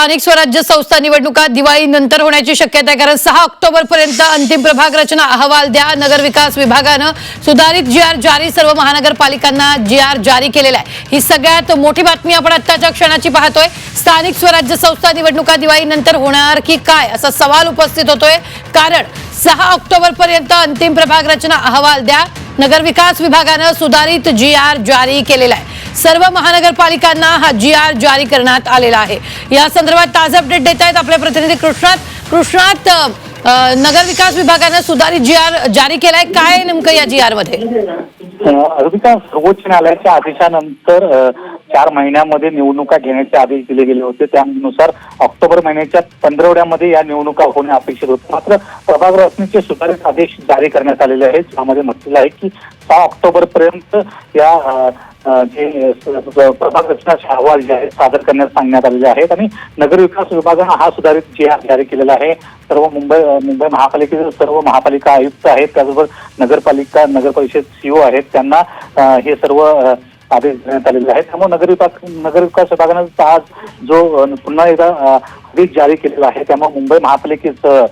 स्थानिक स्वराज्य संस्था निवडणुका दिवाळी नंतर होण्याची शक्यता आहे कारण सहा ऑक्टोबर पर्यंत अंतिम प्रभाग रचना अहवाल द्या. नगर विकास विभागानं सुधारित जी आर जारी सर्व महानगरपालिकांना जी आर जारी केलेला आहे. ही सगळ्यात मोठी बातमी आपण आत्ताच्या क्षणाची पाहतोय. स्थानिक स्वराज्य संस्था निवडणुका दिवाळी नंतर होणार की काय? असा सवाल उपस्थित होतोय. कारण सहा ऑक्टोबर पर्यंत अंतिम प्रभाग रचना अहवाल द्या. नगरविकास विभागानं सुधारित जी आर जारी केलेला आहे. सर्व महानगरपालिकांना हा जी आर जारी करण्यात आलेला आहे. या संदर्भात ताजा अपडेट देत आहेत आपले प्रतिनिधी कृष्णात. कृष्णात नगर विकास विभागानं सुधारित जी आर जारी केलाय. काय नेमकं या जी आरमध्ये? अरबिका सर्वोच्च न्यायालयाच्या आदेशानंतर चार महिन्यामध्ये निवडणुका घेण्याचे आदेश दिले गेले होते. त्यानुसार ऑक्टोबर महिन्याच्या पंधरवड्यामध्ये या निवडणुका होणे अपेक्षित होते. मात्र प्रभाग रचनेचे सुधारित आदेश जारी करण्यात आलेले आहेत. यामध्ये म्हटलेलं आहे की सहा ऑक्टोबर पर्यंत या जे प्रभाग रचनाचे अहवाल जे आहेत सादर करण्यास सांगण्यात आलेले आहेत. आणि नगर विकास विभागानं हा सुधारित जे आर जारी केलेला आहे. सर्व मुंबई मुंबई महापालिकेचे सर्व महापालिका आयुक्त आहेत. त्याचबरोबर नगरपालिका नगर परिषद सीओ आहेत. त्यांना हे सर्व आदेश देण्यात आलेले आहेत. त्यामुळे नगर विभाग नगर विकास विभागानं आज जो पुन्हा एकदा आदेश जारी केलेला आहे. त्यामुळे मुंबई महापालिकेचं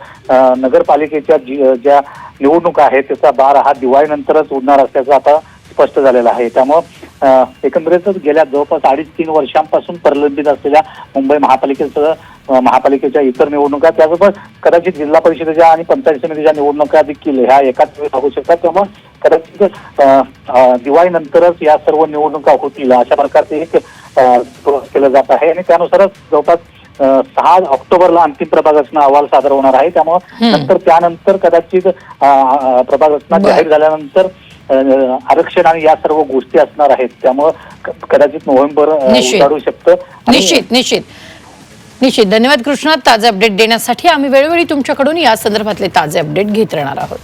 नगरपालिकेच्या ज्या निवडणुका आहेत त्याचा बार हा दिवाळीनंतरच उडणार असल्याचं आता स्पष्ट झालेलं आहे त्यामुळं एकंदरीतच गेल्या जवळपास अडीच तीन वर्षांपासून प्रलंबित असलेल्या मुंबई महापालिकेसह अ, महापालिकेच्या इतर निवडणुका त्याचबरोबर कदाचित जिल्हा परिषदेच्या आणि पंचायत समितीच्या निवडणुका देखील ह्या एकाच वेळी लागू शकतात त्यामुळे कदाचित दिवाळीनंतरच या सर्व निवडणुका होतील अशा प्रकारचे एक केलं जात आहे आणि त्यानुसारच जवळपास सहा ऑक्टोबरला अंतिम प्रभाग रचना अहवाल सादर होणार आहे त्यामुळे. नंतर त्यानंतर कदाचित प्रभाग रचना. जाहीर झाल्यानंतर आरक्षण आणि या सर्व गोष्टी असणार आहेत. त्यामुळं कदाचित नोव्हेंबर. उजाडू शकतं. निश्चित निश्चित. निश्चित. धन्यवाद कृष्णात ताजे अपडेट देण्यासाठी आम्ही वेळोवेळी तुमच्याकडून या संदर्भातले ताजे अपडेट घेत राहणार आहोत.